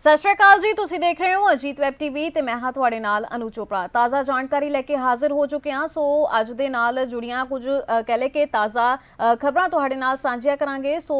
ਸਤਿ ਸ਼੍ਰੀ ਅਕਾਲ ਜੀ, ਤੁਸੀਂ ਦੇਖ ਰਹੇ ਹੋ ਅਜੀਤ ਵੈਬ ਟੀਵੀ ਤੇ ਮੈਂ ਹਾਂ ਤੁਹਾਡੇ ਨਾਲ ਅਨੂ ਚੋਪੜਾ। ਤਾਜ਼ਾ ਜਾਣਕਾਰੀ ਲੈ ਕੇ ਹਾਜ਼ਰ ਹੋ ਚੁੱਕੇ ਹਾਂ, ਸੋ ਅੱਜ ਦੇ ਨਾਲ ਜੁੜੀਆਂ ਕੁਝ ਕਹਿ ਲੈ ਕਿ ਤਾਜ਼ਾ ਖਬਰਾਂ ਤੁਹਾਡੇ ਨਾਲ ਸਾਂਝੀਆਂ ਕਰਾਂਗੇ। ਸੋ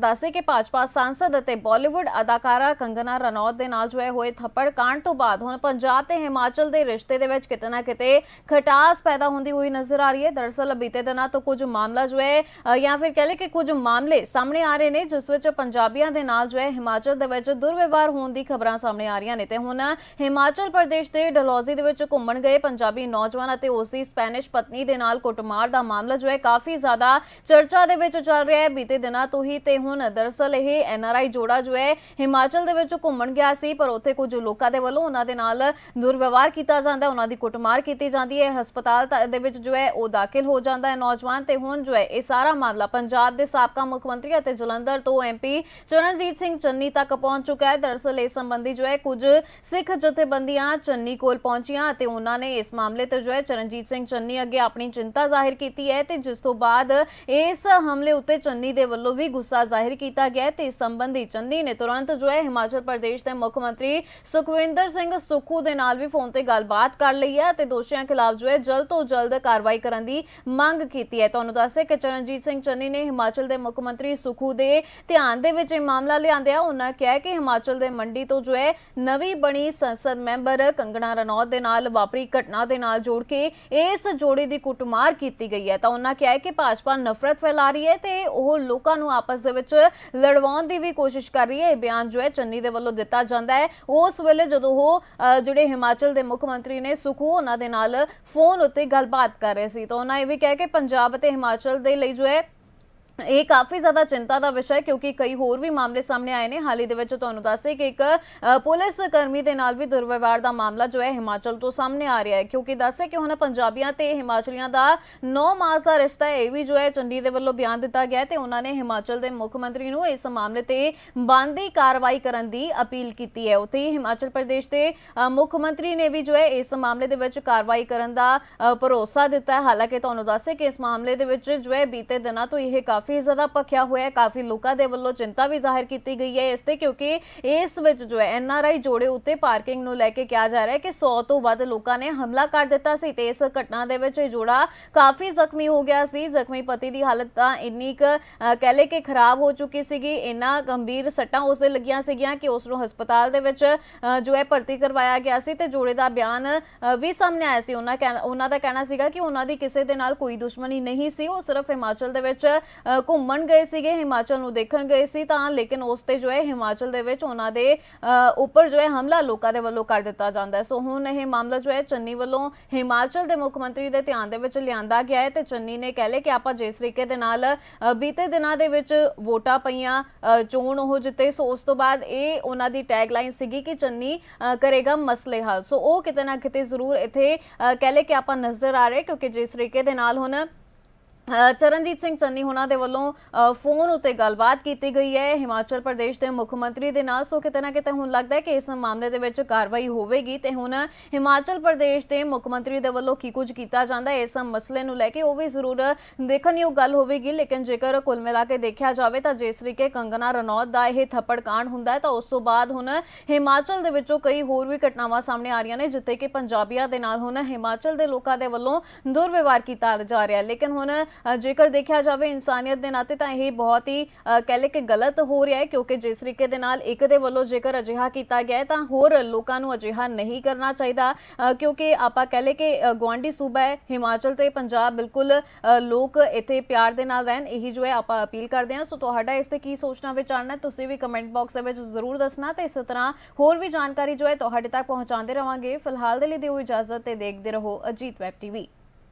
ਦੱਸਦੇ ਕਿ ਭਾਜਪਾ ਸਾਂਸਦ ਅਤੇ ਬਾਲੀਵੁੱਡ ਅਦਾਕਾਰਾ ਕੰਗਨਾ ਰਣੌਤ ਦੇ ਨਾਲ ਜੋ ਹੈ ਹੋਏ ਥੱਪੜ ਕਾਂਡ ਤੋਂ ਬਾਅਦ ਹੁਣ ਪੰਜਾਬ ਤੇ ਹਿਮਾਚਲ ਦੇ ਰਿਸ਼ਤੇ ਦੇ ਵਿੱਚ ਕਿਤੇ ਨਾ ਕਿਤੇ ਖਟਾਸ ਪੈਦਾ ਹੁੰਦੀ ਹੋਈ ਨਜ਼ਰ ਆ ਰਹੀ ਹੈ। ਦਰਅਸਲ ਬੀਤੇ ਦਿਨਾਂ ਤੋਂ ਕੁਝ ਮਾਮਲਾ ਜੋ ਹੈ ਜਾਂ ਫਿਰ ਕਹਿ ਲੈ ਕਿ ਕੁਝ ਮਾਮਲੇ ਸਾਹਮਣੇ ਆ ਰਹੇ ਨੇ, ਜਿਸ ਵਿੱਚ ਪੰਜਾਬੀਆਂ ਦੇ ਨਾਲ ਜੋ ਹੈ ਹਿਮਾਚਲ ਦੇ ਵਿੱਚ ਦੁਰਵਿਵਹਾਰ ਹੋਣ ਦੀ ਖਬਰਾਂ ਸਾਹਮਣੇ ਆ ਰਹੀਆਂ ਨੇ ਤੇ ਹੁਣ ਹਿਮਾਚਲ ਪ੍ਰਦੇਸ਼ ਦੇ ਡਲਹੌਜ਼ੀ ਦੇ ਵਿੱਚ ਘੁੰਮਣ ਗਏ ਪੰਜਾਬੀ ਨੌਜਵਾਨ ਅਤੇ ਉਸ ਦੀ ਸਪੈਨਿਸ਼ ਪਤਨੀ ਦੇ ਨਾਲ ਕੁੱਟਮਾਰ ਦਾ ਮਾਮਲਾ ਜੋ ਹੈ ਕਾਫੀ ਜ਼ਿਆਦਾ ਚਰਚਾ ਦੇ ਵਿੱਚ ਚੱਲ ਰਿਹਾ ਹੈ। ਬੀਤੇ ਦਿਨਾਂ ਤੋਂ ਹੀ ਤੇ ਹੁਣ ਦਰਅਸਲ ਇਹ ਐਨਆਰਆਈ ਜੋੜਾ ਜੋ ਹੈ ਹਿਮਾਚਲ ਦੇ ਵਿੱਚ ਘੁੰਮਣ ਗਿਆ ਸੀ, ਪਰ ਉੱਥੇ ਕੁਝ ਲੋਕਾਂ ਦੇ ਵੱਲੋਂ ਉਹਨਾਂ ਦੇ ਨਾਲ ਦੁਰਵਿਵਹਾਰ ਕੀਤਾ ਜਾਂਦਾ ਹੈ, ਉਹਨਾਂ ਦੀ ਕੁੱਟਮਾਰ ਕੀਤੀ ਜਾਂਦੀ ਹੈ। ਹਸਪਤਾਲ ਦੇ ਵਿੱਚ ਜੋ ਹੈ ਉਹ ਦਾਖਲ ਹੋ ਜਾਂਦਾ ਹੈ ਨੌਜਵਾਨ ਤੇ ਹੁਣ ਜੋ ਹੈ ਇਹ ਸਾਰਾ ਮਾਮਲਾ ਪੰਜਾਬ ਦੇ ਸਾਬਕਾ ਮੁੱਖ ਮੰਤਰੀ ਅਤੇ ਜਲੰਧਰ ਤੋਂ ਐਮਪੀ ਚਰਨਜੀਤ ਸਿੰਘ ਚੰਨੀ ਤੱਕ ਪਹੁੰਚ ਚੁੱਕਾ ਹੈ। ਦਰਅਸਲ ਇਸ ਸੰਬੰਧੀ ਜੋ ਹੈ ਕੁਝ ਸਿੱਖ ਜਥੇਬੰਦੀਆਂ ਚੰਨੀ ਕੋਲ ਪਹੁੰਚੀਆਂ ਅਤੇ ਉਹਨਾਂ ਨੇ ਇਸ ਮਾਮਲੇ ਤੇ ਜੋ ਹੈ ਚਰਨਜੀਤ ਸਿੰਘ ਚੰਨੀ ਅੱਗੇ ਆਪਣੀ ਚਿੰਤਾ ਜ਼ਾਹਿਰ ਕੀਤੀ ਹੈ ਤੇ ਜਿਸ ਤੋਂ ਬਾਅਦ ਇਸ ਹਮਲੇ ਉੱਤੇ ਚੰਨੀ ਦੇ ਵੱਲੋਂ ਵੀ ਗੁੱਸਾ ਜ਼ਾਹਿਰ ਕੀਤਾ ਗਿਆ ਤੇ ਇਸ ਸੰਬੰਧੀ ਚੰਨੀ ਨੇ ਤੁਰੰਤ ਜੋ ਹੈ ਹਿਮਾਚਲ ਪ੍ਰਦੇਸ਼ ਦੇ ਮੁੱਖ ਮੰਤਰੀ ਸੁਖਵਿੰਦਰ ਸਿੰਘ ਸੁੱਖੂ ਦੇ ਨਾਲ ਵੀ ਫੋਨ ਤੇ ਗੱਲਬਾਤ ਕਰ ਲਈ ਹੈ ਤੇ ਦੋਸ਼ੀਆਂ ਖਿਲਾਫ ਜੋ ਹੈ ਜਲਦ ਤੋਂ ਜਲਦ ਕਾਰਵਾਈ ਕਰਨ ਦੀ ਮੰਗ ਕੀਤੀ ਹੈ। ਤੁਹਾਨੂੰ ਦੱਸੇ ਕਿ ਚਰਨਜੀਤ ਸਿੰਘ ਚੰਨੀ ਨੇ ਹਿਮਾਚਲ ਦੇ ਮੁੱਖ ਮੰਤਰੀ ਸੁਖੂ ਦੇ ਧਿਆਨ ਦੇ ਵਿੱਚ ਇਹ ਮਾਮਲਾ ਲਿਆਂਦਿਆ ਉਹਨਾਂ ਕਿਹਾ ਕਿ ਹਿਮਾਚਲ ਦੇ ਮੰਡੀ ਤੋਂ ਜੋ ਹੈ ਨਵੀਂ ਬਣੀ ਸੰਸਦ ਮੈਂਬਰ ਕੰਗਣਾ ਰਣੌਤ ਦੇ ਨਾਲ ਵਾਪਰੀ ਘਟਨਾ ਦੇ ਨਾਲ ਜੋੜ ਕੇ ਇਸ ਜੋੜੇ ਦੀ ਕੁੱਟਮਾਰ ਕੀਤੀ ਗਈ ਹੈ। ਤਾਂ ਉਹਨਾਂ ਕਿਹਾ ਹੈ ਕਿ ਭਾਜਪਾ ਨਫ਼ਰਤ ਫੈਲਾ ਰਹੀ ਹੈ ਤੇ ਉਹ ਲੋਕਾਂ ਨੂੰ ਆਪਸ ਦੇ ਵਿੱਚ ਲੜਵਾਉਣ ਦੀ ਵੀ ਕੋਸ਼ਿਸ਼ ਕਰ ਰਹੀ ਹੈ। ਇਹ ਬਿਆਨ ਜੋ ਹੈ ਚੰਨੀ ਦੇ ਵੱਲੋਂ ਦਿੱਤਾ ਜਾਂਦਾ ਹੈ। ਉਸ ਵੇਲੇ ਜਦੋਂ ਉਹ ਜਿਹੜੇ ਹਿਮਾਚਲ ਦੇ ਮੁੱਖ ਮੰਤਰੀ ਨੇ ਸੁਖੂ, ਉਹਨਾਂ ਦੇ ਨਾਲ ਫੋਨ ਉੱਤੇ ਗੱਲਬਾਤ ਕਰ ਰਹੇ ਸੀ। ਤਾਂ ਉਹਨਾਂ ਇਹ ਵੀ ਕਿਹਾ ਕਿ ਪੰਜਾਬ ਅਤੇ ਹਿਮਾਚਲ ਦੇ ਲਈ ਜੋ ਹੈ ਇਹ ਕਾਫੀ ਜ਼ਿਆਦਾ ਚਿੰਤਾ ਦਾ ਵਿਸ਼ਾ ਹੈ, ਕਿਉਂਕਿ ਕਈ ਹੋਰ ਵੀ ਮਾਮਲੇ ਸਾਹਮਣੇ ਆਏ ਨੇ। ਹਾਲ ਹੀ ਦੇ ਵਿੱਚ ਤੁਹਾਨੂੰ ਦੱਸੇ ਕਿ ਇੱਕ ਪੁਲਿਸ ਕਰਮੀ ਦੇ ਨਾਲ ਵੀ ਦੁਰਵਿਵਹਾਰ ਦਾ ਮਾਮਲਾ ਜੋ ਹੈ, ਹਿਮਾਚਲ ਤੋਂ ਸਾਹਮਣੇ ਆ ਰਿਹਾ ਹੈ। ਕਿਉਂਕਿ ਦੱਸੇ ਕਿ ਹੁਣ ਪੰਜਾਬੀਆਂ ਤੇ ਹਿਮਾਚਲੀਆਂ ਦਾ 9 ਮਾਸ ਦਾ ਰਿਸ਼ਤਾ ਹੈ, ਇਹ ਵੀ ਜੋ ਹੈ, ਚੰਡੀ ਦੇ ਵੱਲੋਂ ਬਿਆਨ ਦਿੱਤਾ ਗਿਆ ਤੇ ਉਹਨਾਂ ਨੇ ਹਿਮਾਚਲ ਦੇ ਮੁੱਖ ਮੰਤਰੀ ਨੂੰ ਇਸ ਮਾਮਲੇ ਤੇ ਬੰਦੀ ਕਾਰਵਾਈ ਕਰਨ ਦੀ ਅਪੀਲ ਕੀਤੀ ਹੈ। ਉੱਥੇ ਹੀ ਹਿਮਾਚਲ ਪ੍ਰਦੇਸ਼ ਦੇ ਮੁੱਖ ਮੰਤਰੀ ਨੇ ਵੀ ਜੋ ਹੈ, ਇਸ ਮਾਮਲੇ ਦੇ ਵਿੱਚ ਕਾਰਵਾਈ ਕਰਨ ਦਾ ਭਰੋਸਾ ਦਿੱਤਾ ਹੈ। ਹਾਲਾਂਕਿ ਤੁਹਾਨੂੰ ਦੱਸੇ ਕਿ ਇਸ ਮਾਮਲੇ ਦੇ ਵਿੱਚ ਜੋ ਹੈ, ਬੀਤੇ ਦਿਨਾਂ ਤੋਂ ਇਹ ਕਾਫੀ ਜ਼ਿਆਦਾ ਪੱਖਿਆ ਹੋਇਆ ਹੈ, ਕਾਫੀ ਲੋਕਾਂ ਦੇ ਵੱਲੋਂ ਚਿੰਤਾ ਵੀ ਜ਼ਾਹਿਰ ਕੀਤੀ ਗਈ ਹੈ ਇਸ ਤੇ, ਕਿਉਂਕਿ ਇਸ ਵਿੱਚ ਜੋ ਹੈ ਐਨਆਰਆਈ ਜੋੜੇ ਉੱਤੇ ਪਾਰਕਿੰਗ ਨੂੰ ਲੈ ਕੇ ਕਿਹਾ ਜਾ ਰਿਹਾ ਹੈ ਕਿ 100 ਤੋਂ ਵੱਧ ਲੋਕਾਂ ਨੇ ਹਮਲਾ ਕਰ ਦਿੱਤਾ ਸੀ ਤੇ ਇਸ ਘਟਨਾ ਦੇ ਵਿੱਚ ਇਹ ਜੋੜਾ ਕਾਫੀ ਜ਼ਖਮੀ ਹੋ ਗਿਆ ਸੀ। ਜ਼ਖਮੀ ਪਤੀ ਦੀ ਹਾਲਤ ਤਾਂ ਇੰਨੀ ਕੁ ਕਹਿ ਲਏ ਕਿ ਖਰਾਬ ਹੋ ਚੁੱਕੀ ਸੀਗੀ। ਇੰਨਾ ਗੰਭੀਰ ਸੱਟਾਂ ਉਸ ਦੇ ਲੱਗੀਆਂ ਸੀਗੀਆਂ ਕਿ ਉਸ ਨੂੰ ਹਸਪਤਾਲ ਦੇ ਵਿੱਚ ਜੋ ਹੈ, ਭਰਤੀ ਕਰਵਾਇਆ ਗਿਆ ਸੀ ਤੇ ਜੋੜੇ ਦਾ ਬਿਆਨ ਵੀ ਸਾਹਮਣੇ ਆਇਆ ਸੀ। ਉਹਨਾਂ ਕਹਿਣਾ- ਉਹਨਾਂ ਦਾ ਕਹਿਣਾ ਸੀਗਾ ਕਿ ਉਹਨਾਂ ਦੀ ਕਿਸੇ ਦੇ ਨਾਲ ਕੋਈ ਦੁਸ਼ਮਣੀ ਨਹੀਂ ਸੀ। ਉਹ ਸਿਰਫ ਹਿਮਾਚਲ ਦੇ ਵਿੱਚ ਘੁੰਮਣ ਗਏ ਸੀਗੇ, ਹਿਮਾਚਲ ਨੂੰ ਦੇਖਣ ਗਏ ਸੀ ਤਾਂ, ਲੇਕਿਨ ਉਸ ਤੇ ਜੋ ਹੈ ਹਿਮਾਚਲ ਦੇ ਵਿੱਚ ਉਹਨਾਂ ਦੇ ਉੱਪਰ ਜੋ ਹੈ ਹਮਲਾ ਲੋਕਾਂ ਦੇ ਵੱਲੋਂ ਕਰ ਦਿੱਤਾ ਜਾਂਦਾ ਹੈ। ਸੋ ਹੁਣ ਇਹ ਮਾਮਲਾ ਜੋ ਹੈ ਚੰਨੀ ਵੱਲੋਂ ਹਿਮਾਚਲ ਦੇ ਮੁੱਖ ਮੰਤਰੀ ਦੇ ਧਿਆਨ ਦੇ ਵਿੱਚ ਲਿਆਂਦਾ ਗਿਆ ਹੈ ਤੇ ਚੰਨੀ ਨੇ ਕਹਿ ਲਿਆ ਕਿ ਆਪਾਂ ਜਿਸ ਤਰੀਕੇ ਦੇ ਨਾਲ ਬੀਤੇ ਦਿਨਾਂ ਦੇ ਵਿੱਚ ਵੋਟਾਂ ਪਈਆਂ ਚੋਣ ਉਹ ਜਿੱਤੇ। ਸੋ ਉਸ ਤੋਂ ਬਾਅਦ ਇਹ ਉਹਨਾਂ ਦੀ ਟੈਗਲਾਈਨ ਸੀਗੀ ਕਿ ਚੰਨੀ ਕਰੇਗਾ ਮਸਲੇ ਹੱਲ। ਸੋ ਉਹ ਕਿਤੇ ਨਾ ਕਿਤੇ ਜ਼ਰੂਰ ਇੱਥੇ ਕਹਿ ਲਏ ਕਿ ਆਪਾਂ ਨਜ਼ਰ ਆ ਰਹੇ, ਕਿਉਂਕਿ ਜਿਸ ਤਰੀਕੇ ਦੇ ਨਾਲ ਹੁਣ ਚਰਨਜੀਤ ਸਿੰਘ ਚੰਨੀ ਹੁਣਾਂ ਦੇ ਵੱਲੋਂ ਫੋਨ ਉੱਤੇ ਗੱਲਬਾਤ ਕੀਤੀ ਗਈ ਹੈ। ਹਿਮਾਚਲ ਪ੍ਰਦੇਸ਼ ਦੇ ਮੁੱਖ ਮੰਤਰੀ ਦੇ ਨਾਲ ਸੋ ਕਿਤੇ ਨਾ ਕਿਤੇ ਹੁਣ ਲੱਗਦਾ ਹੈ ਕਿ ਇਸ ਮਾਮਲੇ ਦੇ ਵਿੱਚ ਕਾਰਵਾਈ ਹੋਵੇਗੀ ਤੇ ਹੁਣ ਹਿਮਾਚਲ ਪ੍ਰਦੇਸ਼ ਦੇ ਮੁੱਖ ਮੰਤਰੀ ਦੇ ਵੱਲੋਂ ਕੀ ਕੁਝ ਕੀਤਾ ਜਾਂਦਾ ਹੈ, ਇਸ ਮਸਲੇ ਨੂੰ ਲੈ ਕੇ ਉਹ ਵੀ ਜ਼ਰੂਰ ਦੇਖਣਯੋਗ ਗੱਲ ਹੋਵੇਗੀ। ਲੇਕਿਨ ਜੇਕਰ ਕੁੱਲ ਮਿਲਾ ਕੇ ਦੇਖਿਆ ਜਾਵੇ ਤਾਂ ਜਿਸ ਤਰੀਕੇ ਕੰਗਨਾ ਰਣੌਤ ਦਾ ਇਹ ਥੱਪੜ ਕਾਂਡ ਹੁੰਦਾ ਹੈ, ਤਾਂ ਉਸ ਤੋਂ ਬਾਅਦ ਹੁਣ ਹਿਮਾਚਲ ਦੇ ਵਿੱਚੋਂ ਕਈ ਹੋਰ ਵੀ ਘਟਨਾਵਾਂ ਸਾਹਮਣੇ ਆ ਰਹੀਆਂ ਨੇ, ਜਿੱਥੇ ਕਿ ਪੰਜਾਬੀਆਂ ਦੇ ਨਾਲ ਹੁਣ ਹਿਮਾਚਲ ਦੇ ਲੋਕਾਂ ਦੇ ਵੱਲੋਂ ਦੁਰਵਿਵਹਾਰ ਕੀਤਾ ਜਾ ਰਿਹਾ ਲੇਕਿਨ ਹੁਣ ਜੇਕਰ ਦੇਖਿਆ ਜਾਵੇ ਇਨਸਾਨੀਅਤ ਦੇ ਨਾਤੇ ਤਾਂ ਇਹ ਬਹੁਤ ਹੀ ਕਹਿ ਲਏ ਕਿ ਗਲਤ ਹੋ ਰਿਹਾ ਹੈ ਕਿਉਂਕਿ ਜਿਸ ਤਰੀਕੇ ਦੇ ਨਾਲ ਇੱਕ ਦੇ ਵੱਲੋਂ ਜੇਕਰ ਅਜਿਹਾ ਕੀਤਾ ਗਿਆ ਤਾਂ ਹੋਰ ਲੋਕਾਂ ਨੂੰ ਅਜਿਹਾ ਨਹੀਂ ਕਰਨਾ ਚਾਹੀਦਾ। ਕਿਉਂਕਿ ਆਪਾਂ ਕਹਿ ਲਏ ਕਿ ਅ, ਗੁਆਂਢੀ ਸੂਬਾ ਹੈ ਹਿਮਾਚਲ ਤੇ ਪੰਜਾਬ ਬਿਲਕੁਲ ਲੋਕ ਇੱਥੇ ਪਿਆਰ ਦੇ ਨਾਲ ਰਹਿਣ ਇਹੀ ਜੋ ਹੈ ਆਪਾਂ ਅਪੀਲ ਕਰਦੇ ਹਾਂ। ਸੋ ਤੁਹਾਡਾ ਇਸ ਤੇ ਕੀ ਸੋਚਣਾ ਵਿਚਾਰਨਾ ਤੁਸੀਂ ਵੀ ਕਮੈਂਟ ਬਾਕਸ ਦੇ ਵਿੱਚ ਜ਼ਰੂਰ ਦੱਸਣਾ ਤੇ ਇਸੇ ਤਰ੍ਹਾਂ ਹੋਰ ਵੀ ਜਾਣਕਾਰੀ ਜੋ ਹੈ ਤੁਹਾਡੇ ਤੱਕ ਪਹੁੰਚਾਉਂਦੇ ਰਵਾਂਗੇ। ਫਿਲਹਾਲ ਦੇ ਲਈ ਦਿਓ ਇਜਾਜ਼ਤ ਤੇ ਦੇਖਦੇ ਰਹੋ ਅਜੀਤ ਵੈਬ ਟੀਵੀ।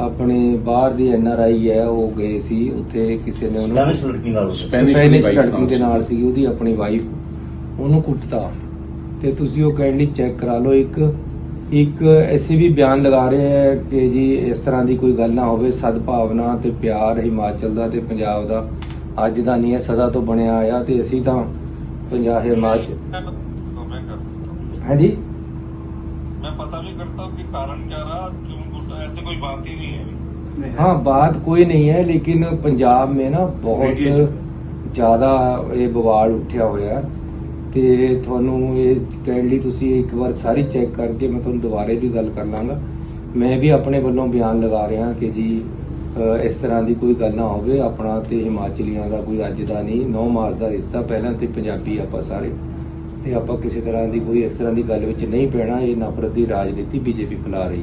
ਆਪਣੇ ਬਾਹਰ ਦੀ ਐਨ ਆਰ ਆਈ ਹੈ ਉਹ ਗਏ ਸੀ ਉੱਥੇ ਕਿਸੇ ਨੇ ਉਹਨੂੰ ਸਪੈਨਿਸ਼ ਲੜਕੀ ਨਾਲ ਉਹਦੇ। Spanish ਸਪੈਨਿਸ਼ ਦੀ wife ਲੜਕੀ ਦੇ ਨਾਲ ਸੀ ਉਹਦੀ ਆਪਣੀ ਵਾਈਫ ਉਹਨੂੰ ਕੁੱਟਤਾ ਤੇ ਤੁਸੀਂ ਉਹ ਕਾਈਂਡਲੀ ਚੈੱਕ ਕਰਾ ਲਓ ਇੱਕ ਇੱਕ ਐਸੇ ਵੀ ਬਿਆਨ ਲਗਾ ਰਹੇ ਹੈ ਕਿ ਜੀ ਇਸ ਤਰ੍ਹਾਂ ਦੀ ਕੋਈ ਗੱਲ ਨਾ ਹੋਵੇ ਸਦਭਾਵਨਾ ਤੇ ਪਿਆਰ ਹਿਮਾਚਲ ਦਾ ਤੇ ਪੰਜਾਬ ਦਾ ਅੱਜ ਦਾ ਨਹੀਂ ਹੈ ਸਦਾ ਤੋਂ ਬਣਿਆ ਆਇਆ ਤੇ ਅਸੀਂ ਤਾਂ ਪੰਜਾਬ ਹਿਮਾਚਲ मैं कर ਹਾਂਜੀ मैं पता भी करता हूँ कि कारण क्या रहा क्यों घुटा ऐसे कोई बात ही नहीं है हाँ बात कोई नहीं है लेकिन पंजाब में ना बहुत ਜ਼ਿਆਦਾ ਇਹ ਬਵਾਲ ਉੱਠਿਆ ਹੋਇਆ ਤੇ ਤੁਹਾਨੂੰ ਇਹ ਕਾਈਂਡਲੀ ਤੁਸੀਂ ਇੱਕ ਵਾਰ ਸਾਰੀ ਚੈੱਕ ਕਰਕੇ ਮੈਂ ਤੁਹਾਨੂੰ ਦੁਬਾਰੇ ਵੀ ਗੱਲ ਕਰ ਲਾਂਗਾ ਮੈਂ ਵੀ ਆਪਣੇ ਵੱਲੋਂ ਬਿਆਨ ਲਗਾ ਰਿਹਾ ਕਿ ਜੀ ਅ, ਇਸ ਤਰ੍ਹਾਂ ਦੀ ਕੋਈ ਗੱਲ ਨਾ ਹੋਵੇ ਆਪਣਾ ਤੇ ਹਿਮਾਚਲੀਆਂ ਦਾ ਕੋਈ ਅੱਜ ਦਾ ਨਹੀਂ ਨੌ ਮਾਸ ਦਾ ਰਿਸ਼ਤਾ ਪਹਿਲਾਂ ਤੇ ਪੰਜਾਬੀ ਆਪਾਂ ਸਾਰੇ ਤੇ ਆਪਾਂ ਕਿਸੇ ਤਰ੍ਹਾਂ ਦੀ ਕੋਈ ਇਸ ਤਰ੍ਹਾਂ ਦੀ ਗੱਲ ਵਿੱਚ ਨਹੀਂ ਪੈਣਾ ਇਹ ਨਫ਼ਰਤ ਦੀ ਰਾਜਨੀਤੀ बीजेपी फैला रही